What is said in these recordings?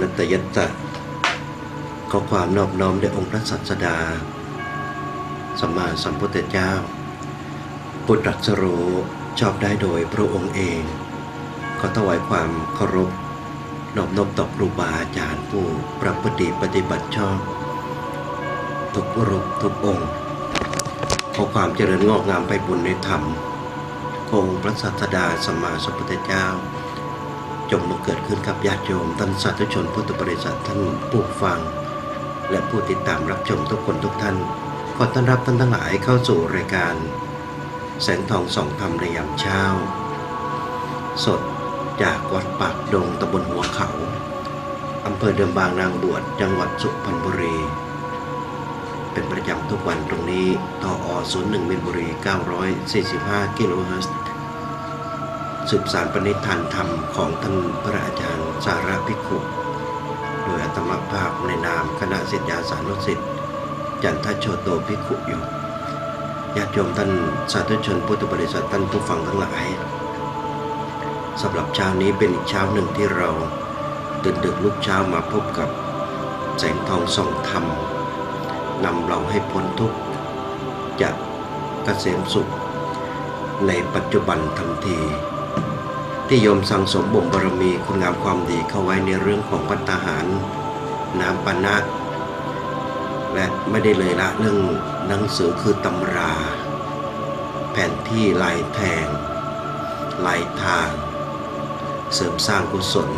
รัตนตยัตตะขอความนอบน้อมแด่องค์พระสัสดา สัมมาสัมพุทธเจ้าปุตตรัสรู้ชอบได้โดยพระองค์เอง ขอถวายความเคารพนอบนอบต่อครูบาอาจารย์ผู้ประพฤติปฏิบัติชอบ ทุกรูปทุกองค์ ขอความเจริญงอกงามไปบุญในธรรมคงพระสัสดาสัมมาสัมพุทธเจ้า จงมาเกิดขึ้นกับญาติโยมท่านสาธุชนพุทธบริษัทท่านผู้ฟัง และผู้ติดตามรับชมทุกคนทุกท่านขอต้อนรับท่านทั้งหลายเข้าสู่รายการ แสงทองสองธรรมในยามเช้า สดจากวัดปากดงตำบลหัวเขาอำเภอเดิมบางนางบวชจังหวัดสุพรรณบุรี เป็นประจำทุกวันตรงนี้ต่ออ01มินบุรี 945 กิโลเฮิรตซ์ สืบสารปณิธานธรรมของท่านพระอาจารย์สาระพิคุโดยอัตมภาพในนามคณะศิษยาสานุสิทธิ์จันทโชโตพิคุอยู่ญาติโยมท่านสาธุชนพุทธบริษัทท่านผู้ฟังทั้งหลายสำหรับเช้านี้เป็นอีกเช้าหนึ่งที่เราตื่นดึกลุกเช้ามาพบกับแสงทองส่องธรรมนำเราให้พ้นทุกข์จากเกษมสุข ในปัจจุบันทันที ที่ยมสั่งสมบ่มบารมีคุณงามความดีเข้าไว้ในเรื่องของพัตตาหาร น้ำปานะ และไม่ได้เลยละเรื่องหนังสือคือตำรา แผนที่ลายแทงลายทาง เสริมสร้างกุศล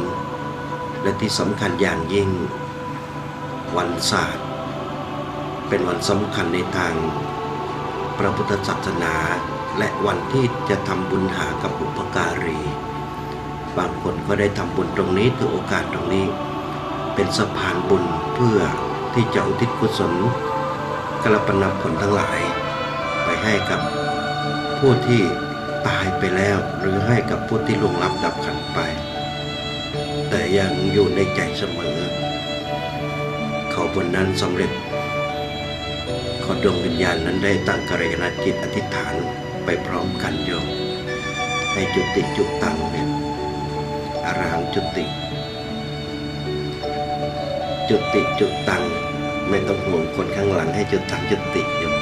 และที่สำคัญอย่างยิ่ง วันศาสตร์ เป็นวันสำคัญในทางพระพุทธศาสนาและวันที่จะทำบุญหากับบุพการี บางคนก็ได้ทำบุญตรงนี้ถือโอกาสตรงนี้ เป็นสะพานบุญเพื่อที่จะอุทิศกุศลกระปนผลทั้งหลาย ไปให้กับผู้ที่ตายไปแล้วหรือให้กับผู้ที่ลวงลับดับขันไป แต่ยังอยู่ในใจเสมอ เขาบนนั้นสำเร็จ ขอดวงวิญญาณนั้นได้ตั้งกระยาณจิตอธิษฐานไปพร้อมกันโยมให้จุติจุตังเนี่ย อรหังจุติ จุติจุตัง ไม่ต้องห่วงคนข้างหลังให้จุตังจุติโยม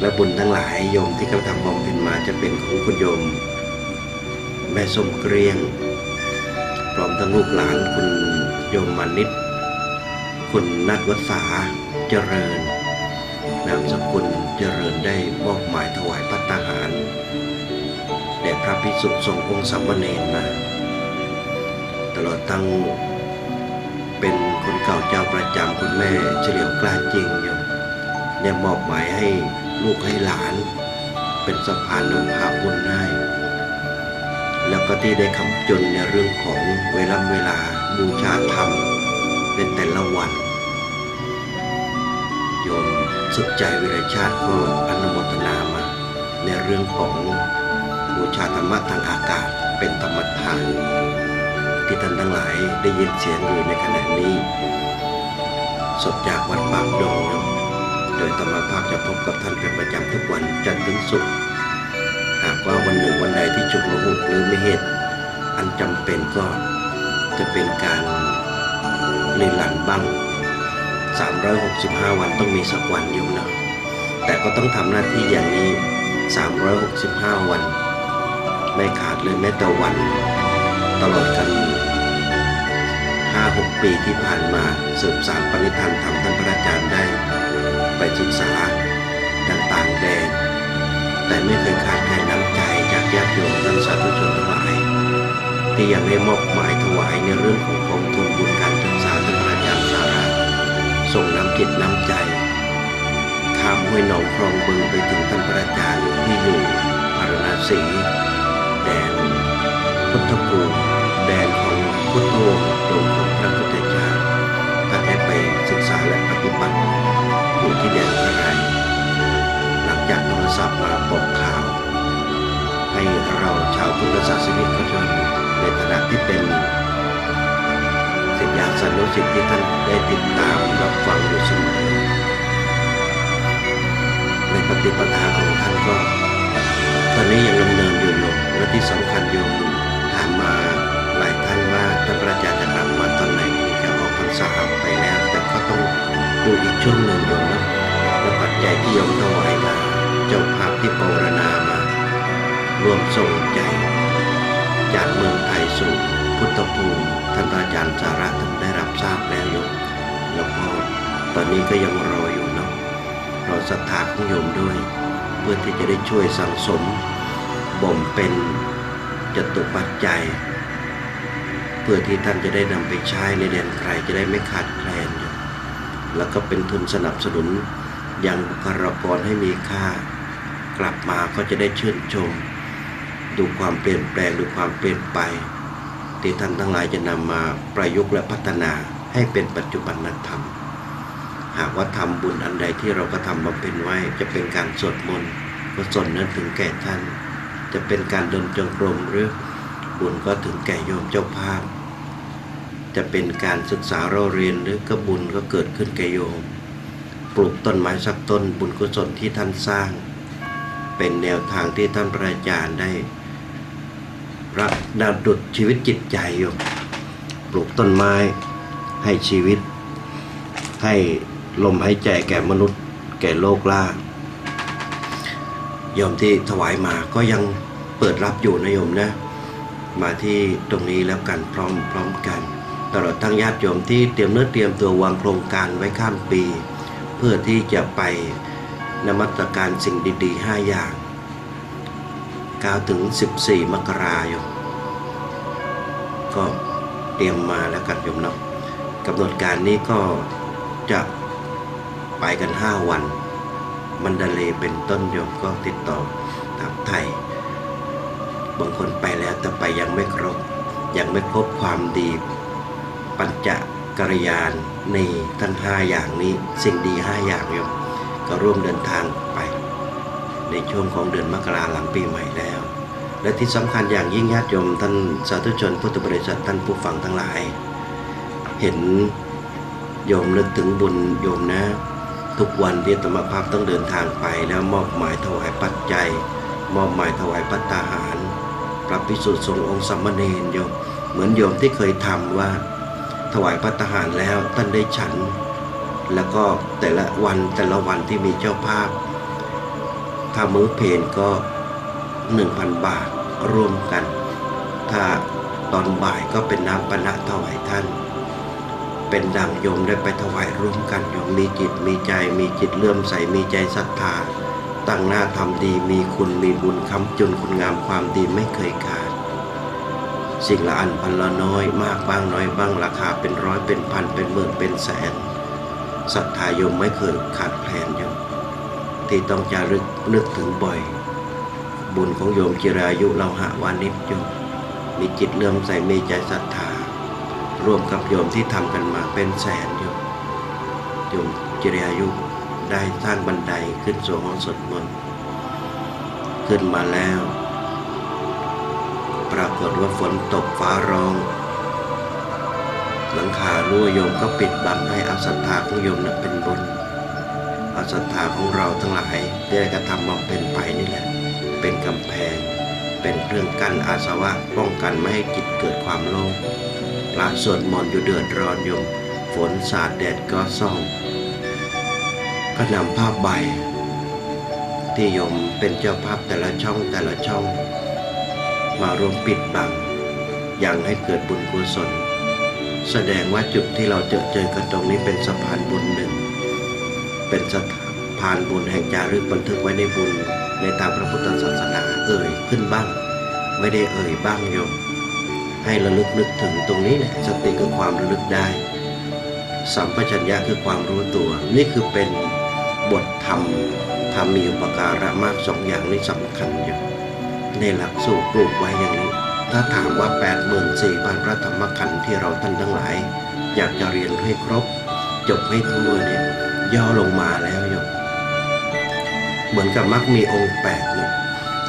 และบุญทั้งหลายโยมที่กระทำบำเพ็ญมาจะเป็นของคุณโยม แม่สมเกรียงพร้อมทั้งลูกหลานคุณโยมมานิตคุณนัทวัษาเจริญนามสกุลเจริญได้มอบหมายถวายพัตตาหารแด่พระพิสุทรงองค์สัมมเนรมา ตลอดตั้งเป็นคนเก่าเจ้าประจำคุณแม่เฉลียวกล้าจริงอยู่เนี่ยมอบหมายให้ลูกให้หลาน เป็นสะพานนำพาบุญได้ แล้วก็ที่ได้คำจนในเรื่องของเวลาเวลาบูชาธรรมในแต่ละวันโยมสุดใจวิรชาติก็อนุโมทนามา ในเรื่องของบูชาธรรมะทางอากาศเป็นธรรมทาน ที่ท่านทั้งหลายได้ยินเสียงอยู่ในขณะนี้ สดจากวัดปากดงโดยธรรมภาพจะพบกับท่านเป็นประจำทุกวันจันทร์ถึงศุกร์หากว่าวันหนึ่งวันใดที่ฉุกละหุกหรือไมีเหตุ อันจำเป็นก็จะเป็นการเล่นหลันบ้าง 365 วันต้องมีสักวันอยู่นะแต่ก็ต้องทำหน้าที่อย่างนี้ 365 วัน ไม่ขาดเลยแม้แต่วัน ตลอดกัน ปีที่ผ่านมาสืบสารปณิธานธรรมท่านพระอาจารย์ได้ ไปศึกษาต่างๆแดนแต่ไม่เคยขาดแคลนน้ำใจจากญาติโยมท่านสาธุชนทั้งหลาย ที่ยังได้มอบหมายถวายในเรื่องของกองทุนบุญการศึกษาท่านพระอาจารย์สาระส่งน้ำจิตน้ำใจข้ามห้วยหนองคลองบึงไปถึงท่านพระอาจารย์ที่อยู่พารณสีแดนพุทธภูมิแดนของ พุทโธดวงของพระพุทธเจ้าท่านได้ไปศึกษาและปฏิบัติอยู่ที่แดนอะไรหลังจากโทรศัพท์มาบอกข่าว ให้เราชาวพุทธศาสนิกชนในฐานะที่เป็นศิษยาสานุสิทธิ์ที่ท่านได้ติดตามรับฟังอยู่เสมอในปฏิปทาของท่านก็ ตอนนี้ยังดำเนินอยู่หนกและที่สำคัญโยมถามมาหลายท่าน ท่านพระอาจารย์จะกลับมาษาไปแล้ว แต่ก็ต้องดูอีกช่วงหนึ่งโยมนะและปัจจัยที่โยมถวายมา เจ้าภาพที่ปรารณามา รวมส่งใจ จากเมืองไทยสู่พุทธภูมิท่านพระอาจารย์สาระท่านได้รับทราบแล้วโยมแล้วก็ตอนนี้ก็ยังรออยู่เนาะรอศรัทธาของโยมด้วย เพื่อที่จะได้ช่วยสังสมบ่มเป็นจตุปัจจัย พื่อที่ท่านจะได้นำไปใช้ในแดนไกลจะได้ไม่ขาดแคลนโยมแล้วก็เป็นทุนสนับสนุนยังบุคลากรให้มีค่า กลับมาก็จะได้ชื่นชม ดูความเปลี่ยนแปลงดูความเปลี่ยนไปที่ท่านทั้งหลายจะนำมาประยุกต์และพัฒนาให้เป็นปัจจุบันธรรม หากว่าทำบุญอันใดที่เราก็ทำบำเพ็ญไว้จะเป็นการสวดมนต์ก็ส่วนนั้นถึงแก่ท่าน จะเป็นการเดินจงกรมหรือบุญก็ถึงแก่โยมเจ้าภาพ จะเป็นการศึกษาเราเรียนหรือก็บุญก็เกิดขึ้นแก่โยม ปลูกต้นไม้สักต้นบุญกุศลที่ท่านสร้าง เป็นแนวทางที่ท่านพระอาจารย์ได้รับดาดุดชีวิตจิตใจโยมปลูกต้นไม้ให้ชีวิต ให้ลมหายใจแก่มนุษย์ แก่โลกล่าโยมที่ถวายมาก็ยังเปิดรับอยู่นะโยมนะ มาที่ตรงนี้แล้วกันพร้อมพร้อมกัน ลอดทั้งญาติโยมที่เตรียมเนื้อเตรียมตัววางโครงการไว้ข้ามปี เพื่อที่จะไปนมัสการสิ่งดีๆ 5 อย่าง9ถึง 14 มกราคมก็เตรียมมาแล้วกันโยมเนาะกำหนดการนี้ก็จะไปกัน 5 วัน มันดาเลเป็นต้นโยมก็ติดต่อถามไทย บางคนไปแล้วแต่ไปยังไม่ครบ ยังไม่ครบความดี ปัญจกริยานในทั้ง5อย่างนี้สิ่งดี5อย่างโยมก็ร่วมเดินทางไป ในช่วงของเดือนมกราหลังปีใหม่แล้ว และที่สำคัญอย่างยิ่งญาติโยมท่านสาธุชนพุทธบริษัทท่านผู้ฟังทั้งหลาย เห็นโยมนึกถึงบุญโยมนะ ทุกวันที่ธรรมภาพต้องเดินทางไปแล้วมอบหมายถวายปัจจัย มอบหมายถวายปัตตาหารพระพิสุทธิ์ทรงองค์สัมมาเนรโยมเหมือนโยมที่เคยทำว่า ถวายปัตตาหารแล้วท่านได้ฉัน แล้วก็แต่ละวันแต่ละวันที่มีเจ้าภาพถ้ามื้อเพลก็ 1,000 บาทร่วมกัน ถ้าตอนบ่ายก็เป็นน้ำปนะถวายท่าน เป็นดังโยมได้ไปถวายร่วมกันโยมมีจิตมีใจ มีจิตเลื่อมใสมีใจศรัทธาตั้งหน้าทำดีมีคุณมีบุญค้ำจุนคุณงามความดีไม่เคยขาด สิ่งละอันพันละน้อยมากบ้างน้อยบ้างราคาเป็นร้อยเป็นพันเป็นหมื่นเป็นแสนศรัทธายมไม่เคยขาดแคลนโยมที่ต้องจารึกนึกถึงบ่อย บุญของโยมจิรายุเราหาวานิชโยมมีจิตเลื่อมใสมีใจศรัทธา ร่วมกับโยมที่ทำกันมาเป็นแสนโยมโยมจิรายุได้สร้างบันไดขึ้นสู่ห้องสวดมนต์ขึ้นมาแล้ว ปรากฏว่าฝนตกฟ้าร้อง หลังคารั่วโยมก็ปิดบังให้อาศรัทธาของโยมนั้นเป็นบุญอาศรัทธาของเราทั้งหลายได้กระทำบำเพ็ญไปนี่แหละ เป็นกำแพง เป็นเครื่องกั้นอาสวะป้องกันไม่ให้จิตเกิดความโลภพระสวดมนต์อยู่เดือดร้อนโยม ฝนสาดแดดก็ส่องก็นำภาพใบที่โยมเป็นเจ้าภาพแต่ละช่องแต่ละช่อง มารวมปิดบังยังให้เกิดบุญกุศล แสดงว่าจุดที่เราเจอเจอกันตรงนี้เป็นสะพานบุญหนึ่ง เป็นสะพานบุญแห่งจารึกบันทึกไว้ในบุญในทางพระพุทธศาสนาเอ่ยขึ้นบ้าง ไม่ได้เอ่ยบ้างโยมให้ระลึกนึกถึงตรงนี้แหละสติคือความระลึกได้ สัมปชัญญะคือความรู้ตัว นี่คือเป็นบทธรรมธรรมมีอุปการะมากสองอย่างนี้สำคัญอยู่ ในหลักสูตรปลูกไว้อย่างนี้ ถ้าถามว่า 8 4 0 0 0พันพระธรรมขันธ์ที่เราท่านทั้งหลาย อยากจะเรียนให้ครบ จบให้ทั่วเนี่ยย่อลงมาแล้วโยมเหมือนกับมักมีองค์แปดเนี่ย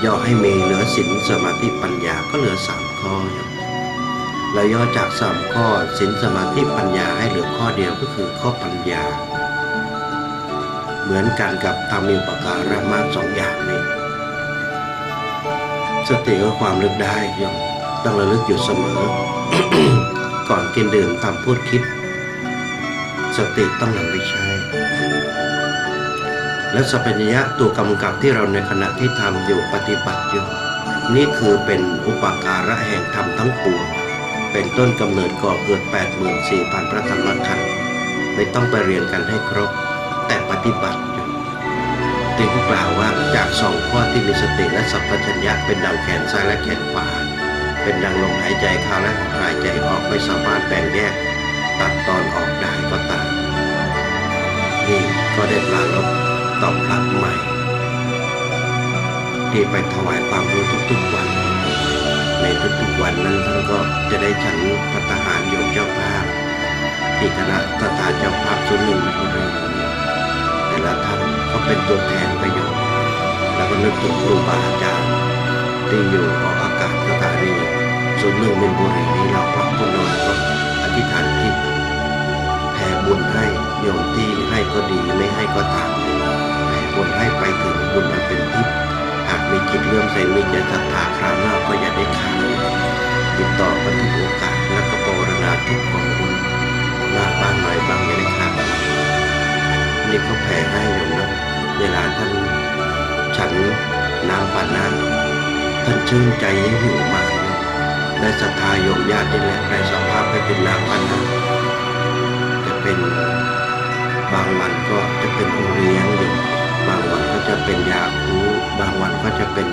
ย่อให้มีเหลือศีลสมาธิปัญญาก็เหลือสามข้อโยมแล้วย่อจากสามข้อศีลสมาธิปัญญาให้เหลือข้อเดียวก็คือข้อปัญญา เหมือนกันกับทำมีอุปการะมาสองอย่างนี้ สติก็ความลึกได้ยมต้องระลึกอยู่เสมอ ก่อนกินดื่มทำพูดคิด สติต้องนำไปใช้ และสัพพัญญะตัวกำกับที่เราในขณะที่ทำอยู่ปฏิบัติอยู่ นี่คือเป็นอุปการะแห่งธรรมทั้งปวงเป็นต้นกำเนิดก่อเกิด 84,000 พระธรรมขันธ์ไม่ต้องไปเรียนกันให้ครบ แต่ปฏิบัติ อยู่จึงกล่าวว่าจากสองข้อที่มีสติและสัพพัญญะเป็นดังแขนซ้ายและแขนขวา เป็นดังลมหายใจเข้าและหายใจออกไม่สามารถแบ่งแยก ตัดตอนออกได้ก็ตามนี่ก็ได้ปรารบตอบรับใหม่ที่ไปถวายความรู้ทุกๆวัน ในทุกๆวันนั้นท่านก็จะได้ฉันพัฒหารโยมเจ้าภาพที่คณะทตาเจ้าภาพส่วนหนึ่งบุรีแต่ละท่าน ก็เป็นตัวแทนประโยชน์ แล้วก็นึกถึงครูบาอาจารย์ที่อยู่ออกอากาศสถานีส่วนหนึ่งมินบุรีนี้เราพระคุณนอนก็อธิษฐานจิตแผ่บุญให้โยมที่ให้ก็ดีไม่ให้ก็ตามแผ่บุญให้ไปถึงบุญมันเป็นทิพย์หากมีจิตเลื่อมใสมีใจศรัทธาคราวหน้าก็อย่าได้ขาดติดต่อกันทุกโอกาสและก็ปรารถนาทุกกองบุญมาบ้างน้อยบางอย่าได้ขาด นี่ก็แผ่ให้โยมนะเวลาท่านฉันนางปานาท่านชื่นใจยิ่งหิวมากโยได้ศรัทธาโยมญาติแหละในสภาพให้เป็นนางปานาจะเป็นบางวันก็จะเป็นโอเลี้ยงอยู่บางวันก็จะเป็นยาคูบางวันก็จะเป็น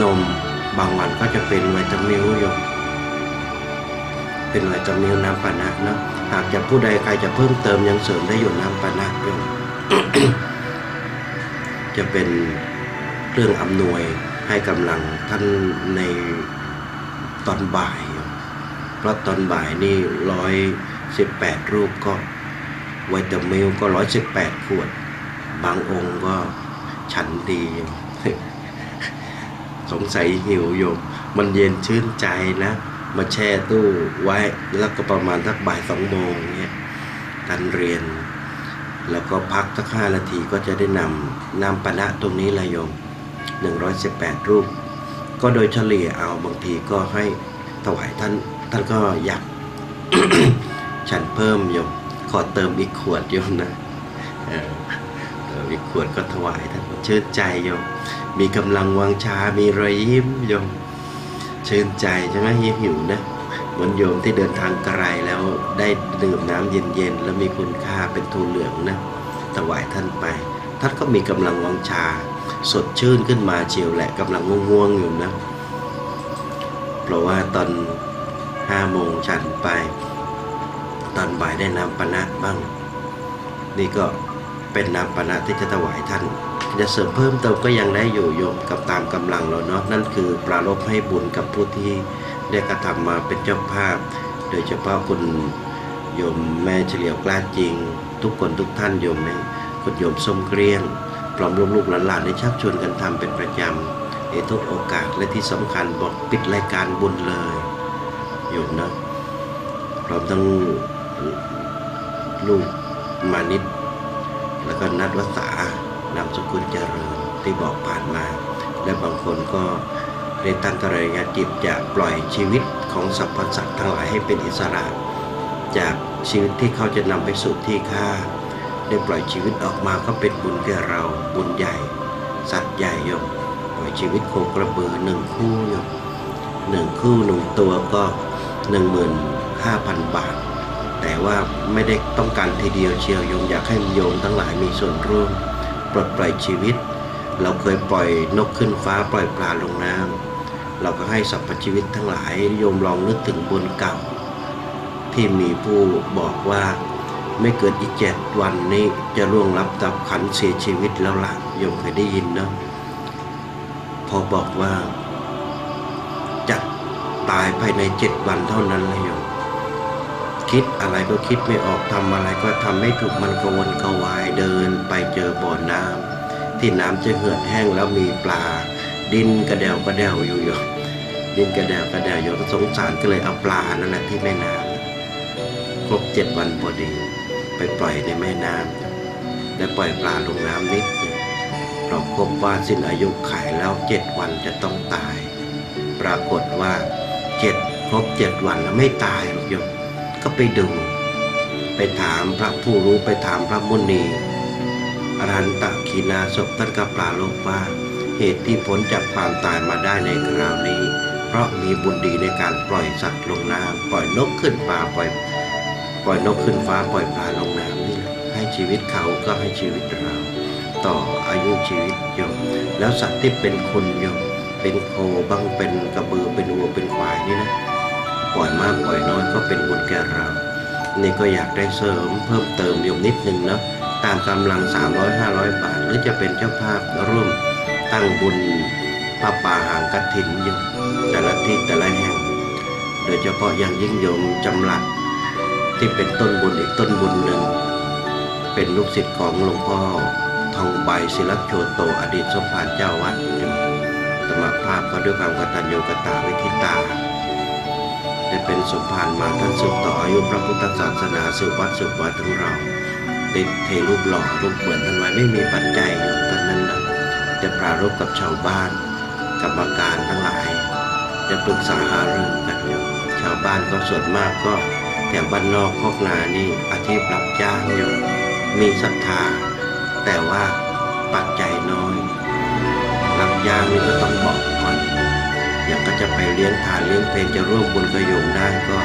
นม บางวันก็จะเป็นไวตามิลโยม เป็นไวตามิลน้ำปานะเนาะหากจะผู้ใดใครจะเพิ่มเติมยังเสริมได้อยู่น้ำปานะโยมจะเป็นเรื่องอำนวยให้กำลังท่านในตอนบ่าย เพราะตอนบ่ายนี่ร้อยสิบแปดรูปก็ไวตามิลก็ร้อยสิบแปดขวด บางองค์ก็ฉันดีสงสัยหิวโยมมันเย็นชื่นใจนะ มาแช่ตู้ไว้แล้วก็ประมาณสักบ่ายสองโมงเนี่ยการเรียน แล้วก็พักสักห้านาทีก็จะได้นำนำปณะตรงนี้ละโยม 118 รูป ก็โดยเฉลี่ยเอาบางทีก็ให้ถวายท่านท่านก็อยากฉันเพิ่มโยมขอเติมอีกขวดโยมนะเออเติมอีกขวดก็ถวายท่านชื่นใจโยมมีกำลังวังชา มีรอยยิ้มโยม ชื่นใจใช่ไหมเหิวหิวนะเหมือนโยมที่เดินทางไกลแล้วได้ดื่มน้ำเย็นๆ แล้วมีคุณค่าเป็นทูเหลืองนะถวายท่านไป ท่านก็มีกำลังวังชา สดชื่นขึ้นมาเชียวแหละกำลังง่วงๆอยู่นะ เพราะว่าตอนห้าโมงฉันไป ตอนบ่ายได้น้ำปนะบ้าง นี่ก็เป็นน้ำปนะที่จะถวายท่าน จะเสริมเพิ่มเติมก็ยังได้อยู่โยมกับตามกำลังเราเนาะนั่นคือปรารบให้บุญกับผู้ที่ได้กระทำมาเป็นเจ้าภาพ โดยเฉพาะคุณโยมแม่เฉลียวกล้าจริง ทุกคนทุกท่านโยมแม่คุณโยมส้มเกลี้ยงพร้อมลูกๆหลานๆได้ชักชวนกันทำเป็นประจำในทุกโอกาสและที่สำคัญบอกปิดรายการบุญเลยโยมนะพร้อมทั้งลูกมานิดแล้วก็นัดวสา นามสกุลเจริญที่บอกผ่านมา และบางคนก็ได้ตั้งกระยาจิตจะปล่อยชีวิตของสรรพสัตว์ทั้งหลายให้เป็นอิสระ จากชีวิตที่เขาจะนำไปสู่ที่ฆ่า ได้ปล่อยชีวิตออกมาก็เป็นบุญแก่เราบุญใหญ่ สัตว์ใหญ่ยมปล่อยชีวิตโคกระบือหนึ่งคู่ยมหนึ่งคู่หนึ่งตัวก็หนึ่งหมื่นห้าพันบาท แต่ว่าไม่ได้ต้องการทีเดียวเชียวโยมอยากให้โยมทั้งหลายมีส่วนร่วม ปลดปล่อยชีวิต เราเคยปล่อยนกขึ้นฟ้าปล่อยปลาลงน้ำเราก็ให้สรรพชีวิตทั้งหลายโยมลองนึกถึงบุญเก่า ที่มีผู้บอกว่าไม่เกินอีกเจ็ดวันนี้จะล่วงรับดับขันเสียชีวิตแล้วล่ะโยมเคยได้ยินเนาะพอบอกว่าจะตายภายในเจ็ดวันเท่านั้นเลยโย คิดอะไรก็คิดไม่ออกทำอะไรก็ทำไม่ถูกมันกวนกวายเดินไปเจอบ่อน้ำที่น้ำจะเหือดแห้งแล้วมีปลา ดินกระเดวกระเดวอยู่โยมดินกระเดวกระเดวอยู่ก็สงสารก็เลยเอาปลานั่นแหละที่แม่น้ำครบเจ็ดวันพอดี ไปปล่อยในแม่น้ำและปล่อยปลาลงน้ำนิดเราพบว่าสิ้นอายุไขแล้วเจ็ดวันจะต้องตาย ปรากฏว่าเจ็ดครบเจ็ดวันแล้วไม่ตายหรอกโยม ก็ไปดูไปไปถามพระผู้รู้ไปถามพระมุนีอรันตะขีนาศพท่านก็ปลาโลกว่าเหตุที่พ้นจากความตายมาได้ในคราวนี้ เพราะมีบุญดีในการปล่อยสัตว์ลงน้ำปล่อยนกขึ้นฟ้าปล่อย ปล่อยนกขึ้นฟ้าปล่อยปลาลงน้ำนี่แหละให้ชีวิตเขาก็ให้ชีวิตเรา ต่ออายุชีวิตโยมแล้วสัตว์ที่เป็นคนโยมเป็นโคบ้างเป็นกระบือเป็นวัวเป็นควายนี่นะ ปล่อยมากปล่อยน้อยก็เป็นบุญแก่เรา นี่ก็อยากได้เสริมเพิ่มเติมโยมนิดนึงเนาะตามกำลัง 300 500 บาท หรือจะเป็นเจ้าภาพร่วมตั้งบุญพระป่าหางกฐินโยมแต่ละที่แต่ละแห่ง โดยเฉพาะอย่างยิ่งโยมจำหลัดที่เป็นต้นบุญอีกต้นบุญหนึ่ง เป็นลูกศิษย์ของหลวงพ่อทองใบศิลปโชโตอดีตสมภารเจ้าวัดโยมธรรมภาพก็ด้วยความกตัญญูกตาวิธิตา ได้เป็นสมภารมาท่านสืบต่ออายุพระพุทธศาสนาสืบวัดสืบวัดถึงเราได้เทรูปหล่อรูปเหมือนท่านไว้ไม่มีปัจจัยโยมตอนนั้นนะจะปรารบกับชาวบ้านกรรมการทั้งหลาย จะปรึกษาหารือกันโยมชาวบ้านก็ส่วนมากก็แถวบ้านนอกพอกนานี่อาชีพรับจ้างโยมมีศรัทธา แต่ว่าปัจจัยน้อย รับจ้างนี่ก็ต้องบอก อย่างก็จะไปเลี้ยงทานเลี้ยงเพลงจะร่วมบุญกระโยมได้ก็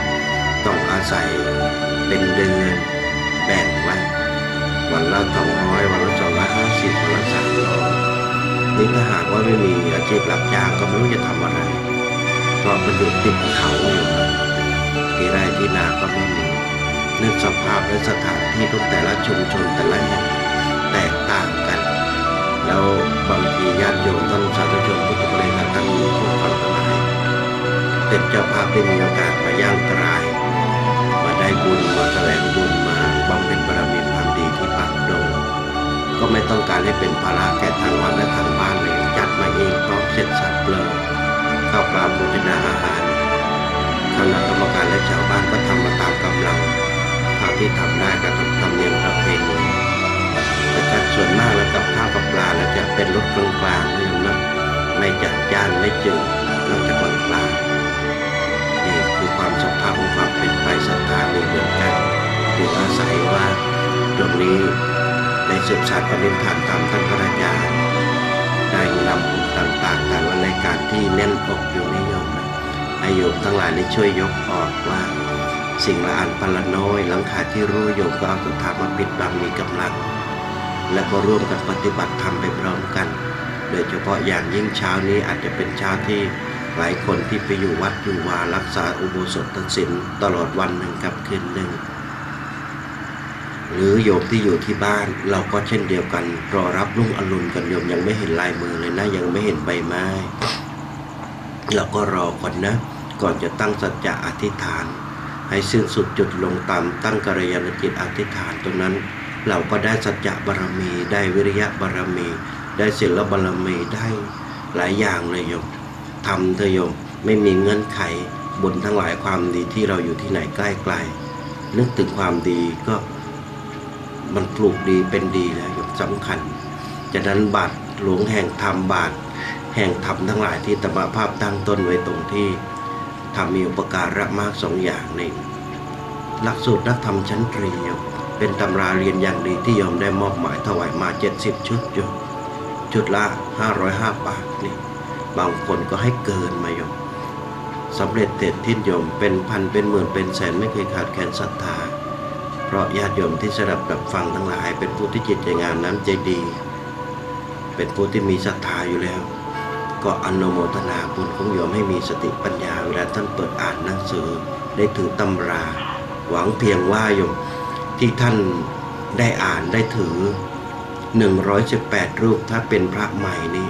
ต้องอาศัยเป็นเดือนแบ่งไว้วันละสองร้อยวันละสองร้อยห้าสิบวันละสามร้อยนี่ถ้าหากว่าไม่มีอาชีพรับจ้างก็ไม่รู้จะทำอะไรเพราะมันอยู่ติดเขาอยู่ที่ไร่ที่นาก็ไม่มีเนื่องสภาพและสถานที่ทุกแต่ละชุมชนแต่ละแห่งแตกต่าง แล้วบางทีญาติโยมท่านสาธุชนพุทธบริษัทท่านผู้ฟังทั้งหลายเป็นเจ้าภาพได้มีโอกาสมาย่างกราย มาได้บุญมาแสวงบุญมาบำเพ็ญบารมีความดีที่ปากดงก็ไม่ต้องการให้เป็นภาระแก่ทางวัดและทางบ้านเลยจัดมาเองพร้อมเสร็จสับเลยข้าวปลาโภชนาอาหารคณะกรรมการและชาวบ้านก็ทำมาตามกำลังเท่าที่ทำได้กับทำเนียมประเพณี แต่ก็ส่วนมากแล้วกับข้าวกับปลาแล้วจะเป็นรสกลางๆนี่นะไม่จัดจ้านไม่จืดนอกจากกลางนี่คือความสภาพของความเป็นไปศรัทธามีเหมือนกันจึงอาศัยว่าตรงนี้ในสืบสานปฏิฐานธรรมท่านพระอาจารย์ได้นำบุญต่างๆแต่ละรายการที่แน่นอกอยู่ในโยมนะให้โยมทั้งหลายได้ช่วยยกออกว่าสิ่งละอันพันละน้อยหลังคาที่รู้โยมก็เอาสุธามาปิดบังมีกำลัง และก็ร่วมกันปฏิบัติธรรมไปพร้อมกัน โดยเฉพาะอย่างยิ่งเช้านี้อาจจะเป็นเช้าที่หลายคนที่ไปอยู่วัดอยู่วารักษาอุโบสถศีลตลอดวันหนึ่งกับคืนหนึ่ง หรือโยมที่อยู่ที่บ้านเราก็เช่นเดียวกัน รอรับลุ่งอรุณกันโยมยังไม่เห็นลายมือเลยนะยังไม่เห็นใบไม้เราก็รอก่อนนะ ก่อนจะตั้งสัจจะอธิษฐาน ให้สิ้นสุดจุดลงตามตั้งกระยาณจิตอธิษฐานตรงนั้น เราก็ได้สัจจะบารมี ได้วิริยะบารมี ได้ศีลบารมีได้หลายอย่างเลยโยมทำเถอะโยมไม่มีเงื่อนไขบุญทั้งหลายความดีที่เราอยู่ที่ไหนใกล้ไกลนึกถึงความดีก็มันปลูกดีเป็นดีแล้วโยมสำคัญจากนั้นบาทหลวงแห่งธรรมบาทแห่งธรรมทั้งหลายที่ตมภาพตั้งต้นไว้ตรงที่ทำมีอุปการะมากสองอย่างนี่หลักสูตรนักธรรมชั้นตรีโยม เป็นตำราเรียนอย่างดีที่โยมได้มอบหมายถวายมา 70 ชุดโยมชุดละ 505 บาทนี่บางคนก็ให้เกินมายมสำเร็จเด็ดทิ้นโยมเป็นพันเป็นหมื่นเป็นแสนไม่เคยขาดแคลนศรัทธา เพราะญาติโยมที่สดับรับฟังทั้งหลาย เป็นผู้ที่จิตใจงามน้ำใจดี เป็นผู้ที่มีศรัทธาอยู่แล้ว ก็อนุโมทนาบุญของโยมให้มีสติปัญญาเวลาท่านเปิดอ่านหนังสือได้ถือตำรา หวังเพียงว่าโยม ที่ท่านได้อ่านได้ถือ 118 รูปถ้าเป็นพระใหม่นี้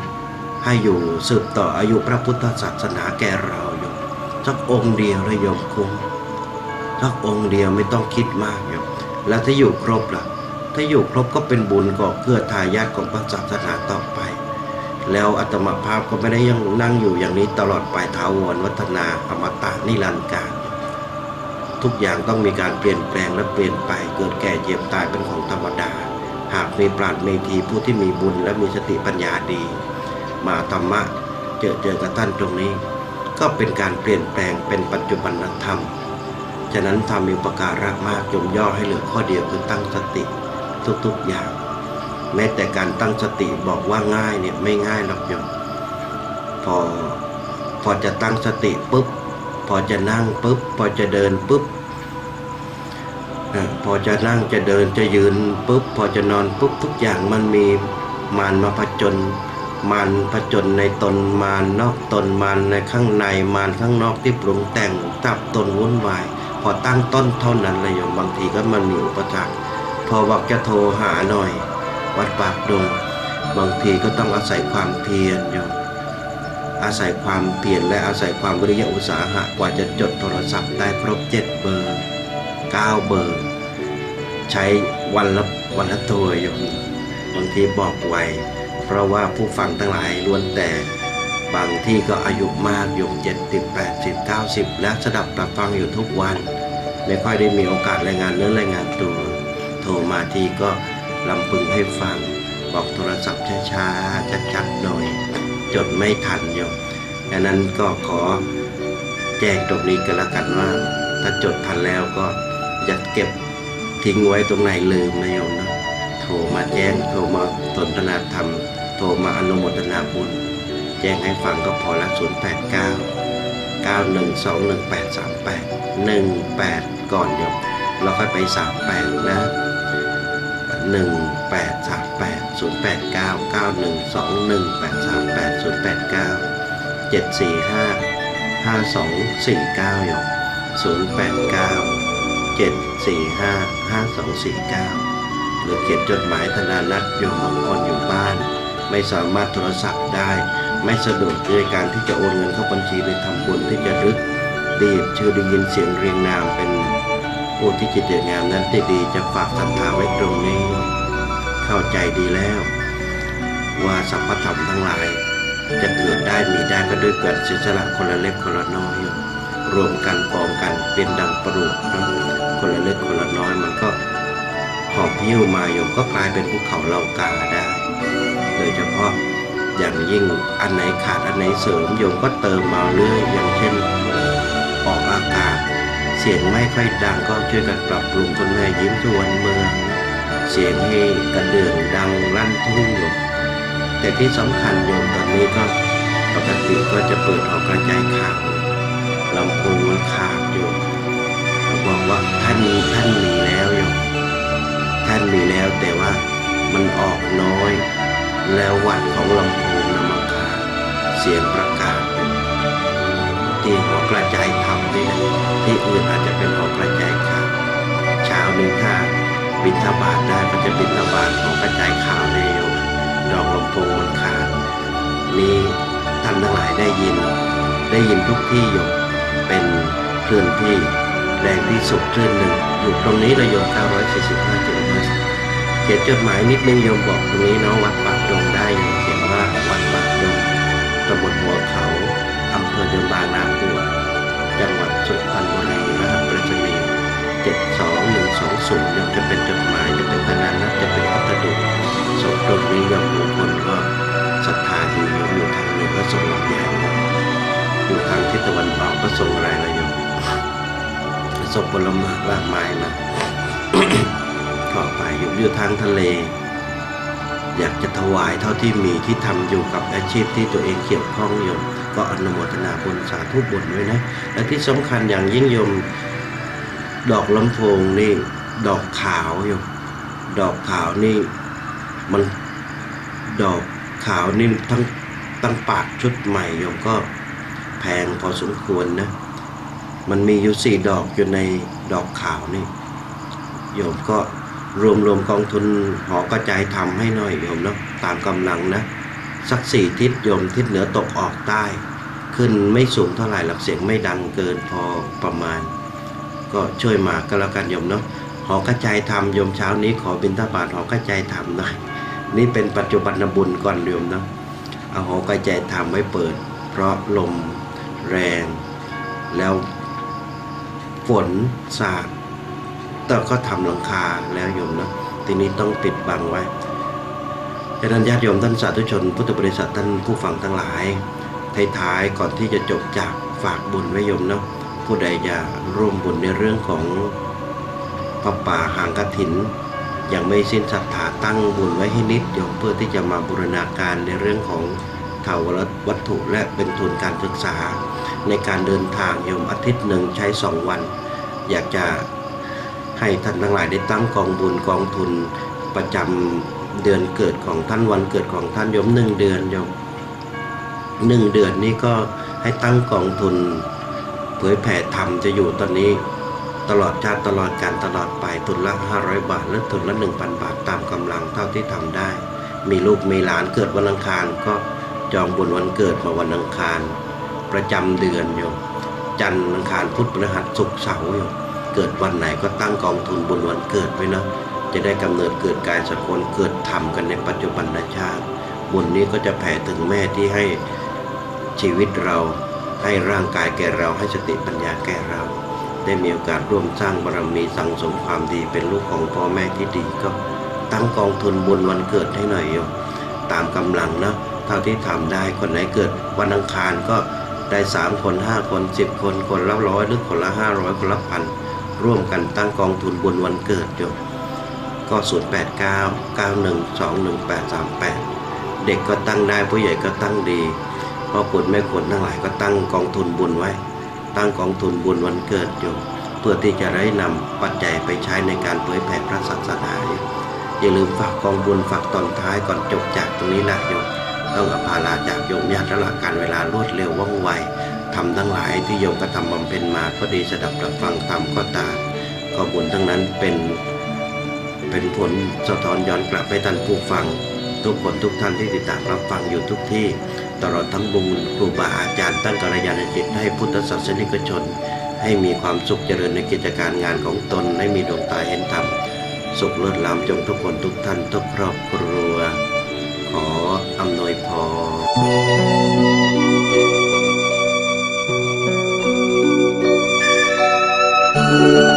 ให้อยู่สืบต่ออายุพระพุทธศาสนาแก่เราโยมสักองค์เดียวเลยโยมคุ้มสักองค์เดียวไม่ต้องคิดมากโยมแล้วถ้าอยู่ครบล่ะ ถ้าอยู่ครบก็เป็นบุญก่อเกื้อทายาทของพระศาสนาต่อไป แล้วอัตมาภาพก็ไม่ได้ยังนั่งอยู่อย่างนี้ตลอดไปทาวรวัฒนาอมตะนิรันดร์การ ทุกอย่างต้องมีการเปลี่ยนแปลงและเปลี่ยนไปเกิดแก่เจ็บตายเป็นของธรรมดา หากมีปราดเมธีผู้ที่มีบุญและมีสติปัญญาดี มาธรรมะเจอเจอกับท่านตรงนี้ ก็เป็นการเปลี่ยนแปลงเป็นปัจจุบันธรรม ฉะนั้นทำมีอุปการะมากยมย่อให้เหลือข้อเดียวคือตั้งสติทุกๆอย่าง แม้แต่การตั้งสติบอกว่าง่ายเนี่ยไม่ง่ายหรอกโยมพอพอจะตั้งสติปุ๊บ พอจะนั่งปุ๊บพอจะเดินปุ๊บพอจะนั่งจะเดินจะยืนปุ๊บพอจะนอนปุ๊บทุกอย่างมันมีมารมาผจญมารผจญในตนมารนอกตนมารในข้างในมารข้างนอกที่ปรุงแต่งจับตนวุ่นวาย พอตั้งต้นเท่านั้นเลยโยมบางทีก็มันมีอุปสรรคพอบอกจะโทรหาหน่อย วัดปากดงบางทีก็ต้องอาศัยความเพียรโยม อาศัยความเพียรและอาศัยความวิริยะอุตสาหะกว่าจะจดโทรศัพท์ได้ครบเจ็ดเบอร์เก้าเบอร์ ใช้วันละวันละตัวโยมบางทีบอกไวเพราะว่าผู้ฟังทั้งหลายล้วนแต่บางที่ก็อายุมากโยมเจ็ดสิบแปดสิบเก้าสิบและสดับรับฟังอยู่ทุกวัน ไม่ค่อยได้มีโอกาสรายงานเนื้อรายงานตัว โทรมาทีก็ลำพึงให้ฟัง บอกโทรศัพท์ช้าๆชัดๆหน่อย จดไม่ทันโยมดังนั้นก็ขอแจ้งตรงนี้กันละกันว่า ถ้าจดทันแล้วก็อย่าเก็บทิ้งไว้ตรงไหนลืมนะโยมนะโทรมาแจ้งโทรมาสนทนาธรรม โทรมาอนุโมทนาบุญ แจ้งให้ฟังก็พอละศูนย์แปดเก้าเก้าหนึ่งสองหนึ่งแปดสามแปดหนึ่งแปดก่อนโยมเราค่อยไปสามแปดนะ 1838 089 9121 838 089 745 5249หยก089 745 5249 หรือเขียนจดหมายธนานักโยมมงคนอยู่บ้าน ไม่สามารถโทรศัพท์ได้ ไม่สะดวกในการที่จะโอนเงินเข้าบัญชีในทำบุญที่จะรึกดีบชื่อด้ยินเสียงเรียงนามเป็น ผู้ที่จิตเดือดงามนั้นที่ดีจะฝากศรัทธาไว้ตรงนี้ เข้าใจดีแล้ว ว่าสัพพธรรมทั้งหลาย จะเกิดได้มีได้ก็ด้วยเกิดสิสละคนละเล็กคนละน้อย รวมกันกองกันเป็นดังปรุกนะคนละเล็กคนละน้อยมันก็หอบหิ้วมาโยมก็กลายเป็นภูเขาเหล่ากาได้ โดยเฉพาะอย่างยิ่งอันไหนขาดอันไหนเสริมโยมก็เติมมาเรื่อยอย่างเช่นออกอากาศ สียงไม่ค่อยดังก็ช่วยกันปรับปรุงคนแม่ยิ้มทวนเมือง เสียงให้กระเดื่องดังลั่นทุ่งอยู่แต่ที่สำคัญโยมตอนนี้ก็ปกติก็จะเปิดออกกระจายข่าวลำโพงมันขาดอยู่เขาบอกว่าท่านมีท่านมีแล้วโยมท่านมีแล้วแต่ว่ามันออกน้อย แล้ววัดของลำโพงนะมันขาดเสียงประกาศ ที่หัวกระจายทำนี่นะที่อื่นอาจจะเป็นหัวกระจายข่าวเช้านี้ถ้าบินทบาทได้ก็จะบินทบาทหัวกระจายข่าวในโยมดอกลำโพงมันขาดนี่ท่านทั้งหลายได้ยิน ได้ยินทุกที่โยมเป็นคลื่นที่แรงที่สุดคลื่นหนึ่งอยู่ตรงนี้ระโยม945กิโลเมตรเขียนจดหมายนิดนึงโยมบอกตรงนี้เนาะวัดปากดงได้โยมเขียนว่าวัดปากดงตำบลหัวเขาำเภอเดิมบางนาบัวจังหวัดสุพรรณบุรีนะครับประชนีเจ็ดสองหนึ่งสองศูนย์จะเป็นจดหมายจะเป็นธนานัตจะเป็นพัสดุส่งตรงนี้กับบุคคลก็ศรัทธาดีโยมอยู่ทางเหนือก็ส่งลำไยอยู่ทางทิศตะวันออกก็ส่งอะไรละยมส่งผลไม้ากไม้มาขอไปอยู่อยู่ทางทะเลอยากจะถวายเท่าที่มีที่ทำอยู่กับอาชีพที่ตัวเองเกี่ยวข้องโยม ก็อนุโมทนาบุญสาธุบุญด้วยนะ และที่สำคัญอย่างยิ่งยมดอกลำโพงนี่ดอกขาวโยมดอกขาวนี่มันดอกขาวนี่ทั้งตั้งปากชุดใหม่โยมก็แพงพอสมควรนะ มันมีอยู่สี่ดอกอยู่ในดอกขาวนี่โยมก็รวมรวมกองทุนหอกระจายทำให้หน่อยโยมเนาะตามกำลังนะ สักสี่ทิศโยมทิศเหนือตกออกใต้ ขึ้นไม่สูงเท่าไหร่หลักเสียงไม่ดังเกินพอประมาณ ก็ช่วยมาก็แล้วกันโยมเนาะหอกระจายทำโยมเช้านี้ขอบิณฑบาตหอกระจายทำหน่อยนี่เป็นปัจจุบันบุญก่อนโยมเนาะเอาหอกระจายทำไว้เปิด เพราะลมแรง แล้วฝนสาดแต่ก็ทำหลังคาแล้วโยมเนาะทีนี้ต้องปิดบังไว้ ดังนั้นญาติโยมท่านสาธุชน พุทธบริษัทท่านผู้ฟังทั้งหลายท้ายๆก่อนที่จะจบจากฝากบุญไว้โยมเนาะผู้ใดอยากร่วมบุญในเรื่องของพระป่าห่างกฐิน ยังไม่สิ้นศรัทธาตั้งบุญไว้ให้นิดโยมเพื่อที่จะมาบูรณาการในเรื่องของถาวรวัตถุและเป็นทุนการศึกษา ในการเดินทางโยมอาทิตย์หนึ่งใช้สองวัน อยากจะให้ท่านทั้งหลายได้ตั้งกองบุญกองทุนประจำ เดือนเกิดของท่านวันเกิดของท่านโยมหนึ่งเดือนโยมหนึ่งเดือนนี้ก็ให้ตั้งกองทุนเผยแผ่ธรรมจะอยู่ตอนนี้ ตลอดชาติตลอดการตลอดไปทุนละ 500 บาท หรือทุนละ 1,000 บาทตามกำลังเท่าที่ทำได้ มีลูกมีหลานเกิดวันอังคารก็จองบุญวันเกิดมาวันอังคาร ประจำเดือนโยมจันทร์อังคารพุธพฤหัสศุกร์เสาร์โยมเกิดวันไหนก็ตั้งกองทุนบุญวันเกิดไว้นะ จะได้กำเนิดเกิดกายสกุลเกิดธรรมกันในปัจจุบันชาติบุญนี้ก็จะแผ่ถึงแม่ที่ให้ชีวิตเราให้ร่างกายแก่เราให้สติปัญญาแก่เรา ได้มีโอกาสร่วมสร้างบารมีสั่งสมความดีเป็นลูกของพ่อแม่ที่ดีก็ตั้งกองทุนบุญวันเกิดให้หน่อยโยมตามกำลังนะเท่าที่ทำได้คนไหนเกิดวันอังคารก็ได้สามคนห้าคนสิบคนคนละร้อยหรือคนละห้าร้อยคนละพันร่วมกันตั้งกองทุนบุญวันเกิดโยม ก็ศูนย์แปดเก้าเก้าหนึ่งสองหนึ่งแปดสามแปดเด็กก็ตั้งได้ผู้ใหญ่ก็ตั้งดีพ่อขุนแม่ขุนทั้งหลายก็ตั้งกองทุนบุญไว้ ตั้งกองทุนบุญวันเกิดอยู่เพื่อที่จะได้นำปัจจัยไปใช้ในการเผยแผ่พระศาสนาอย่าลืมฝากกองบุญฝากตอนท้ายก่อนจบจากตรงนี้นะโยมต้องอภาลาจากโยมญาติละการเวลารวดเร็วว่องไวทำทั้งหลายที่โยมกระทำบำเพ็ญมาก็ดีสดับรับฟังธรรมก็ตามก็บุญทั้งนั้นเป็น เป็นผลสะท้อนย้อนกลับไปท่านผู้ฟัง ทุกคนทุกท่านที่ติดตามรับฟังอยู่ทุกที่ ตลอดทั้งบุญครูบาอาจารย์ตั้งกัลยาณจิตให้พุทธศาสนิกชน ให้มีความสุขเจริญในกิจการงานของตนให้มีดวงตาเห็นธรรมสุขเลิศล้ำจงทุกคนทุกท่านทุกครอบครัว ขออำนวยพร